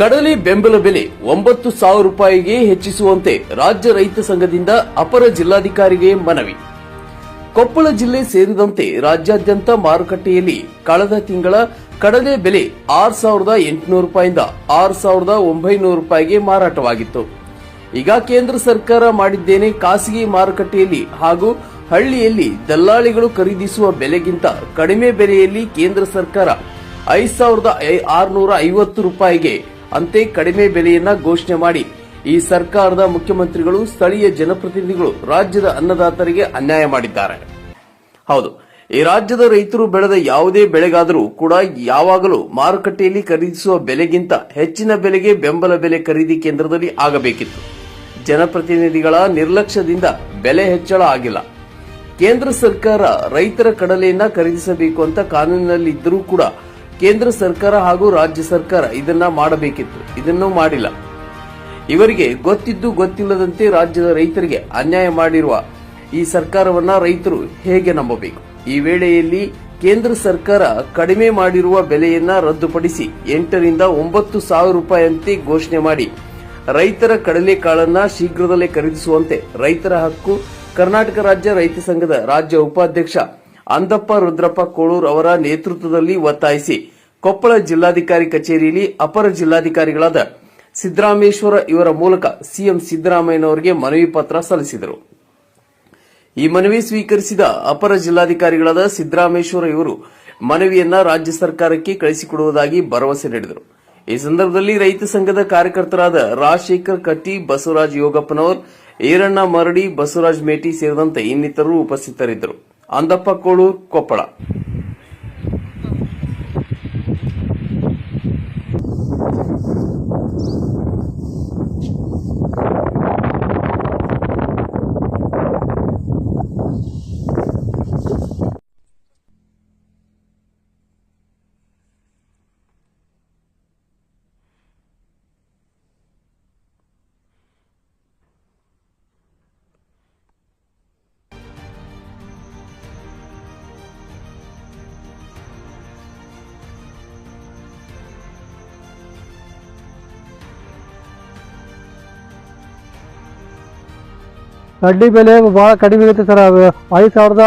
ಕಡಲೆ ಬೆಂಬಲ ಬೆಲೆ ಒಂಬತ್ತು ಸಾವಿರ ರೂಪಾಯಿಗೆ ಹೆಚ್ಚಿಸುವಂತೆ ರಾಜ್ಯ ರೈತ ಸಂಘದಿಂದ ಅಪರ ಜಿಲ್ಲಾಧಿಕಾರಿಗೆ ಮನವಿ. ಕೊಪ್ಪಳ ಜಿಲ್ಲೆ ಸೇರಿದಂತೆ ರಾಜ್ಯಾದ್ಯಂತ ಮಾರುಕಟ್ಟೆಯಲ್ಲಿ ಕಳೆದ ತಿಂಗಳ ಕಡಲೆ ಬೆಲೆ ಆರು ಸಾವಿರದ ಎಂಟುನೂರು ರೂಪಾಯಿಂದ ಆರು ಸಾವಿರದ ಒಂಬೈನೂರು ರೂಪಾಯಿಗೆ ಮಾರಾಟವಾಗಿತ್ತು. ಈಗ ಕೇಂದ್ರ ಸರ್ಕಾರ ಮಾಡಿದ್ದೇನೆ ಖಾಸಗಿ ಮಾರುಕಟ್ಟೆಯಲ್ಲಿ ಹಾಗೂ ಹಳ್ಳಿಯಲ್ಲಿ ದಲ್ಲಾಳಿಗಳು ಖರೀದಿಸುವ ಬೆಲೆಗಿಂತ ಕಡಿಮೆ ಬೆಲೆಯಲ್ಲಿ ಕೇಂದ್ರ ಸರ್ಕಾರ ಐದು ಸಾವಿರದ ಆರುನೂರ ಐವತ್ತು ರೂಪಾಯಿಗೆ ಅಂತೆ ಕಡಿಮೆ ಬೆಲೆಯನ್ನ ಘೋಷಣೆ ಮಾಡಿ. ಈ ಸರ್ಕಾರದ ಮುಖ್ಯಮಂತ್ರಿಗಳು, ಸ್ಥಳೀಯ ಜನಪ್ರತಿನಿಧಿಗಳು ರಾಜ್ಯದ ಅನ್ನದಾತರಿಗೆ ಅನ್ಯಾಯ ಮಾಡಿದ್ದಾರೆ. ಹೌದು, ಈ ರಾಜ್ಯದ ರೈತರು ಬೆಳೆದ ಯಾವುದೇ ಬೆಳೆಗಾದರೂ ಕೂಡ ಯಾವಾಗಲೂ ಮಾರುಕಟ್ಟೆಯಲ್ಲಿ ಖರೀದಿಸುವ ಬೆಲೆಗಿಂತ ಹೆಚ್ಚಿನ ಬೆಲೆಗೆ ಬೆಂಬಲ ಬೆಲೆ ಖರೀದಿ ಕೇಂದ್ರದಲ್ಲಿ ಆಗಬೇಕಿತ್ತು. ಜನಪ್ರತಿನಿಧಿಗಳ ನಿರ್ಲಕ್ಷ್ಯದಿಂದ ಬೆಲೆ ಹೆಚ್ಚಳ ಆಗಿಲ್ಲ. ಕೇಂದ್ರ ಸರ್ಕಾರ ರೈತರ ಕಡಲೆಯನ್ನ ಖರೀದಿಸಬೇಕು ಅಂತ ಕಾನೂನಿನಲ್ಲಿದ್ದರೂ ಕೂಡ ಕೇಂದ್ರ ಸರ್ಕಾರ ಹಾಗೂ ರಾಜ್ಯ ಸರ್ಕಾರ ಇದನ್ನ ಮಾಡಬೇಕಿತ್ತು. ಇದನ್ನು ಮಾಡಿಲ್ಲ. ಇವರಿಗೆ ಗೊತ್ತಿದ್ದು ಗೊತ್ತಿಲ್ಲದಂತೆ ರಾಜ್ಯದ ರೈತರಿಗೆ ಅನ್ಯಾಯ ಮಾಡಿರುವ ಈ ಸರ್ಕಾರವನ್ನ ರೈತರು ಹೇಗೆ ನಂಬಬೇಕು? ಈ ವೇಳೆಯಲ್ಲಿ ಕೇಂದ್ರ ಸರ್ಕಾರ ಕಡಿಮೆ ಮಾಡಿರುವ ಬೆಲೆಯನ್ನ ರದ್ದುಪಡಿಸಿ ಎಂಟರಿಂದ ಒಂಬತ್ತು ಸಾವಿರ ರೂಪಾಯಿಯಂತೆ ಘೋಷಣೆ ಮಾಡಿ ರೈತರ ಕಡಲೆಕಾಳನ್ನ ಶೀಘ್ರದಲ್ಲೇ ಖರೀದಿಸುವಂತೆ ರೈತರ ಹಕ್ಕು ಕರ್ನಾಟಕ ರಾಜ್ಯ ರೈತ ಸಂಘದ ರಾಜ್ಯ ಉಪಾಧ್ಯಕ್ಷ ಅಂದಪ್ಪ ರುದ್ರಪ್ಪ ಕೋಳೂರ್ ಅವರ ನೇತೃತ್ವದಲ್ಲಿ ಒತ್ತಾಯಿಸಿ ಕೊಪ್ಪಳ ಜಿಲ್ಲಾಧಿಕಾರಿ ಕಚೇರಿಯಲ್ಲಿ ಅಪರ ಜಿಲ್ಲಾಧಿಕಾರಿಗಳಾದ ಸಿದ್ದರಾಮೇಶ್ವರ ಇವರ ಮೂಲಕ ಸಿಎಂ ಸಿದ್ದರಾಮಯ್ಯನವರಿಗೆ ಮನವಿ ಪತ್ರ ಸಲ್ಲಿಸಿದರು. ಈ ಮನವಿ ಸ್ವೀಕರಿಸಿದ ಅಪರ ಜಿಲ್ಲಾಧಿಕಾರಿಗಳಾದ ಸಿದ್ದರಾಮೇಶ್ವರ ಇವರು ಮನವಿಯನ್ನ ರಾಜ್ಯ ಸರ್ಕಾರಕ್ಕೆ ಕಳಿಸಿಕೊಡುವುದಾಗಿ ಭರವಸೆ ನೀಡಿದರು. ಈ ಸಂದರ್ಭದಲ್ಲಿ ರೈತ ಸಂಘದ ಕಾರ್ಯಕರ್ತರಾದ ರಾಜಶೇಖರ್ ಕಟ್ಟಿ, ಬಸವರಾಜ್ ಯೋಗಪ್ಪನವರ್, ಈರಣ್ಣ ಮರಡಿ, ಬಸವರಾಜ್ ಮೇಟಿ ಸೇರಿದಂತೆ ಇನ್ನಿತರರು ಉಪಸ್ಥಿತರಿದ್ದರು. ಅಂದಪ್ಪ ಕೋಳೂರ್, ಕೊಪ್ಪಳ. ಕಡ್ಡಿ ಬೆಲೆ ಭಾಳ ಕಡಿಮೆ ಐತಿ ಸರ್. ಐದು ಸಾವಿರದ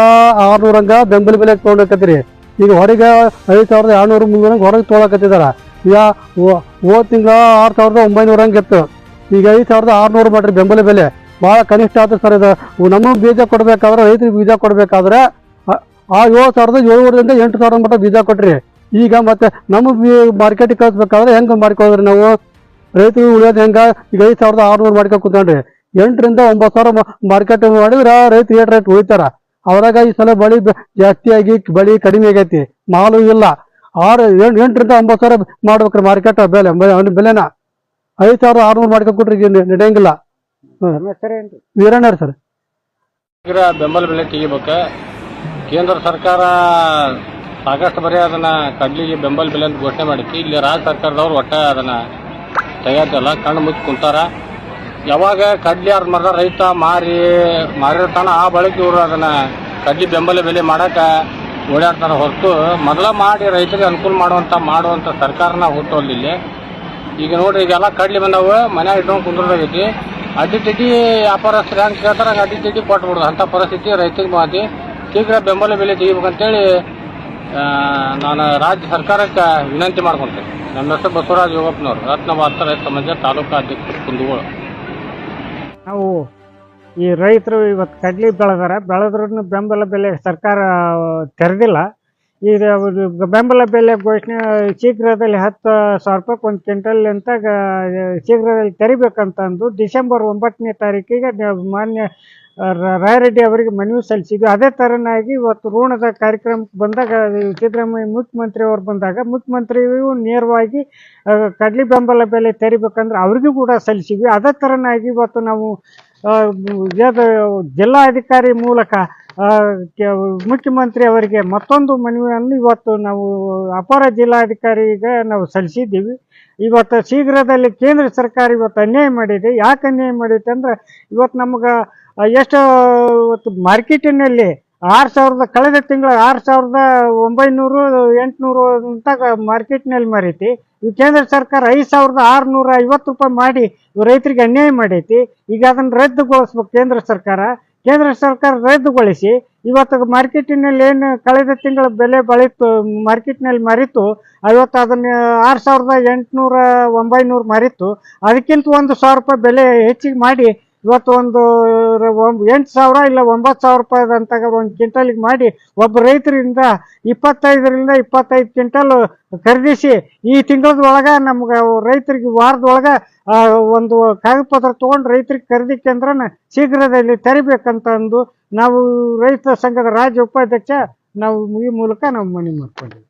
ಆರ್ನೂರಂಗ ಬೆಂಬಲ ಬೆಲೆ ತೊಗೊಂಡಕತ್ತೀರಿ ಈಗ ಹೊರಗೆ ಐದು ಸಾವಿರದ ಏಳ್ನೂರು ಮುನ್ನೂರಂಗೆ ಹೊರಗೆ ತೊಗೊಳಕತ್ತಿದಾರ. ಈಗ ಹೋದ ತಿಂಗಳ ಆರು ಸಾವಿರದ ಒಂಬೈನೂರ ಹಂಗೆ ಇತ್ತು. ಈಗ ಐದು ಸಾವಿರದ ಆರುನೂರು ಮಾಡಿರಿ ಬೆಂಬಲ ಬೆಲೆ. ಭಾಳ ಕನಿಷ್ಠ ಆಯ್ತು ಸರ್ ಇದು. ನಮಗೆ ಬೀಜ ಕೊಡಬೇಕಾದ್ರೆ ರೈತರಿಗೆ ಬೀಜ ಕೊಡಬೇಕಾದ್ರೆ ಆ ಏಳು ಸಾವಿರದ ಏಳುವರೆಯಿಂದ ಎಂಟು ಸಾವಿರ ಮಟ್ಟ ಬೀಜ ಕೊಟ್ರಿ. ಈಗ ಮತ್ತೆ ನಮ್ಮ ಮಾರ್ಕೆಟಿಗೆ ಕಳಿಸ್ಬೇಕಾದ್ರೆ ಹೆಂಗೆ ಮಾಡ್ಕೊಳ್ರಿ ನಾವು? ರೈತರಿಗೆ ಉಳಿಯೋದು ಹೆಂಗ? ಈಗ ಐದು ಸಾವಿರದ ಆರುನೂರು ಮಾಡ್ಕೊಂಡು ಕುತ್ಕೊಂಡ್ರಿ. ಎಂಟರಿಂದ ಒಂಬತ್ತು ಸಾವಿರ ಮಾರ್ಕೆಟ್ ಮಾಡಿದ್ರೆ ರೈತ ಏಟ್ ರೇಟ್ ಉಳಿತಾರ? ಅವ್ರಾಗ ಈ ಸಲ ಬಳಿ ಬೆ- ಜಾಸ್ತಿ ಆಗಿ ಬಳಿ ಕಡಿಮೆ ಆಗೈತಿ. ಮಾಲು ಇಲ್ಲ. ಆರು ಎಂಟು ಎಂಟರಿಂದ ಒಂಬತ್ತು ಸಾವಿರ ಮಾಡ್ಬೇಕ್ರಿ ಮಾರ್ಕೆಟ್ ಬೆಲೆ ಬೆಲೆನ. ಐದು ಸಾವಿರ ಆರ್ನೂರು ಮಾಡ್ಕೊಂಡ್ಬಿಟ್ರಿ ನಡೆಯಂಗಿಲ್ಲ. ವೀರಣ್ಣ ಸರ್. ಬೆಂಬಲ ಬೆಲೆ ತೆಗಿಬೇಕು. ಕೇಂದ್ರ ಸರ್ಕಾರ ಸಾಕಷ್ಟು ಬರೀ ಅದನ್ನ ಕಡ್ಲಿಗೆ ಬೆಂಬಲ ಬೆಲೆ ಅಂತ ಘೋಷಣೆ ಮಾಡಿತ್ತು. ಇಲ್ಲಿ ರಾಜ್ಯ ಸರ್ಕಾರದವ್ರು ಒಟ್ಟ ಅದನ್ನ ತಯಾರಿಸಲ್ಲ. ಕಣ್ಣು ಮುಚ್ಚಿ ಕುಂತಾರ. ಯಾವಾಗ ಕಡ್ಲಿ ಅರ್ಧ ಮರದ ರೈತ ಮಾರಿ ಮಾರಿರ್ತಾನ ಆ ಬಳಿಕ ಇವರು ಅದನ್ನ ಕಡ್ಲಿ ಬೆಂಬಲ ಬೆಲೆ ಮಾಡಕ ಓಡಾಡ್ತಾರ ಹೊರತು ಮೊದಲ ಮಾಡಿ ರೈತರಿಗೆ ಅನುಕೂಲ ಮಾಡುವಂತ ಮಾಡುವಂತ ಸರ್ಕಾರನ ಹುಟ್ಟೋಲ್ಲ ಇಲ್ಲಿ. ಈಗ ನೋಡ್ರಿ ಈಗೆಲ್ಲ ಕಡ್ಲಿ ಬಂದವು ಮನೆ ಇಟ್ಕೊಂಡು ಕುಂದ್ರದಾಗೈತಿ. ಅಡ್ಡಿ ತಿಡ್ಡಿ ವ್ಯಾಪಾರಸ್ಥರು ಹೆಂಗೆ ಕೇಳ್ತಾರೆ, ಹಂಗೆ ಅಡ್ಡಿ ತಿಡ್ಡಿ ಕೊಟ್ಬಿಡೋದು ಅಂಥ ಪರಿಸ್ಥಿತಿ ರೈತರಿಗೆ ಮಾತಿ. ಶೀಘ್ರ ಬೆಂಬಲ ಬೆಲೆ ತೆಗಿಬೇಕಂತೇಳಿ ನಾನು ರಾಜ್ಯ ಸರ್ಕಾರಕ್ಕೆ ವಿನಂತಿ ಮಾಡ್ಕೊಂತೇನೆ. ನಮ್ಮ ಹೆಸರು ಬಸವರಾಜ್ ಯೋಗಪ್ಪನವ್ರು ರತ್ನ ವಾರ್ತಾ ರೈತ ಸಮಾಜ ತಾಲೂಕು ಅಧ್ಯಕ್ಷರು ಕುಂದಗೋಳು. ನಾವು ಈ ರೈತರು ಇವತ್ತು ಕಡ್ಲಿ ಬೆಳೆದಾರೆ. ಬೆಳೆದ್ರೂ ಬೆಂಬಲ ಬೆಲೆ ಸರ್ಕಾರ ತೆರೆದಿಲ್ಲ. ಈಗ ಬೆಂಬಲ ಬೆಲೆ ಘೋಷಣೆ ಶೀಘ್ರದಲ್ಲಿ ಹತ್ತು ಸಾವಿರ ರೂಪಾಯಿ ಒಂದು ಕ್ವಿಂಟಲ್ ಅಂತ ಶೀಘ್ರದಲ್ಲಿ ತೆರಿಬೇಕಂತಂದು ಡಿಸೆಂಬರ್ ಒಂಬತ್ತನೇ ತಾರೀಕಿಗೆ ಮಾನ್ಯ ರಾಯರೆಡ್ಡಿ ಅವರಿಗೆ ಮನವಿ ಸಲ್ಲಿಸಿದ್ವಿ ಅದೇ ಥರನಾಗಿ ಇವತ್ತು ಋಣದ ಕಾರ್ಯಕ್ರಮಕ್ಕೆ ಬಂದಾಗ ಸಿದ್ದರಾಮಯ್ಯ ಮುಖ್ಯಮಂತ್ರಿ ಅವರು ಬಂದಾಗ, ಮುಖ್ಯಮಂತ್ರಿಯು ನೇರವಾಗಿ ಕಡ್ಲಿ ಬೆಂಬಲ ಬೆಲೆ ತೆರಿಬೇಕಂದ್ರೆ ಅವ್ರಿಗೂ ಕೂಡ ಸಲ್ಲಿಸಿದ್ವಿ. ಅದೇ ಥರನಾಗಿ ಇವತ್ತು ನಾವು ಜಿಲ್ಲಾಧಿಕಾರಿ ಮೂಲಕ ಮುಖ್ಯಮಂತ್ರಿ ಅವರಿಗೆ ಮತ್ತೊಂದು ಮನವಿಯನ್ನು ಇವತ್ತು ನಾವು ಅಪರ ಜಿಲ್ಲಾಧಿಕಾರಿಗೆ ನಾವು ಸಲ್ಲಿಸಿದ್ದೀವಿ. ಇವತ್ತು ಶೀಘ್ರದಲ್ಲಿ ಕೇಂದ್ರ ಸರ್ಕಾರ ಇವತ್ತು ಅನ್ಯಾಯ ಮಾಡಿದೆ. ಯಾಕೆ ಅನ್ಯಾಯ ಮಾಡೈತೆ ಅಂದ್ರೆ ಇವತ್ತು ನಮ್ಗೆ ಎಷ್ಟು ಇವತ್ತು ಮಾರ್ಕೆಟಿನಲ್ಲಿ ಆರು ಸಾವಿರದ, ಕಳೆದ ತಿಂಗಳ ಆರು ಸಾವಿರದ ಒಂಬೈನೂರು, ಎಂಟುನೂರು ಅಂತ ಮಾರ್ಕೆಟ್ನಲ್ಲಿ ಮಾರೈತಿ. ಈ ಕೇಂದ್ರ ಸರ್ಕಾರ ಐದು ಸಾವಿರದ ಆರುನೂರ ಐವತ್ತು ರೂಪಾಯಿ ಮಾಡಿ ರೈತರಿಗೆ ಅನ್ಯಾಯ ಮಾಡೈತಿ. ಈಗ ಅದನ್ನು ರದ್ದುಗೊಳಿಸ್ಬೇಕು ಕೇಂದ್ರ ಸರ್ಕಾರ. ಕೇಂದ್ರ ಸರ್ಕಾರ ರದ್ದುಗೊಳಿಸಿ ಇವತ್ತು ಮಾರ್ಕೆಟಿನಲ್ಲಿ ಏನು ಕಳೆದ ತಿಂಗಳ ಬೆಲೆ ಬಳಿತು ಮಾರ್ಕೆಟ್ನಲ್ಲಿ ಮರಿತು ಐವತ್ತು ಅದನ್ನು ಆರು ಸಾವಿರದ ಎಂಟುನೂರ ಒಂಬೈನೂರು ಮರಿತು ಅದಕ್ಕಿಂತ ಒಂದು ಸಾವಿರ ರೂಪಾಯಿ ಬೆಲೆ ಹೆಚ್ಚಿಗೆ ಮಾಡಿ ಇವತ್ತು ಒಂದು ಎಂಟು ಸಾವಿರ ಇಲ್ಲ ಒಂಬತ್ತು ಸಾವಿರ ರೂಪಾಯಿದಂತಾಗ ಒಂದು ಕ್ವಿಂಟಲಿಗೆ ಮಾಡಿ, ಒಬ್ಬ ರೈತರಿಂದ ಇಪ್ಪತ್ತೈದರಿಂದ ಇಪ್ಪತ್ತೈದು ಕ್ವಿಂಟಲ್ ಖರೀದಿಸಿ, ಈ ತಿಂಗಳದ ಒಳಗೆ ನಮ್ಗೆ ರೈತರಿಗೆ ವಾರದೊಳಗೆ ಒಂದು ಕಾಗದ ಪತ್ರ ತೊಗೊಂಡು ರೈತರಿಗೆ ಖರೀದಿ ಅಂದ್ರೆ ಶೀಘ್ರದಲ್ಲಿ ತೆರಿಬೇಕಂತ ಅಂದು ನಾವು ರೈತ ಸಂಘದ ರಾಜ್ಯ ಉಪಾಧ್ಯಕ್ಷ, ನಾವು ಈ ಮೂಲಕ ನಾವು ಮನವಿ ಮಾಡ್ಕೊಂಡಿದ್ದೀವಿ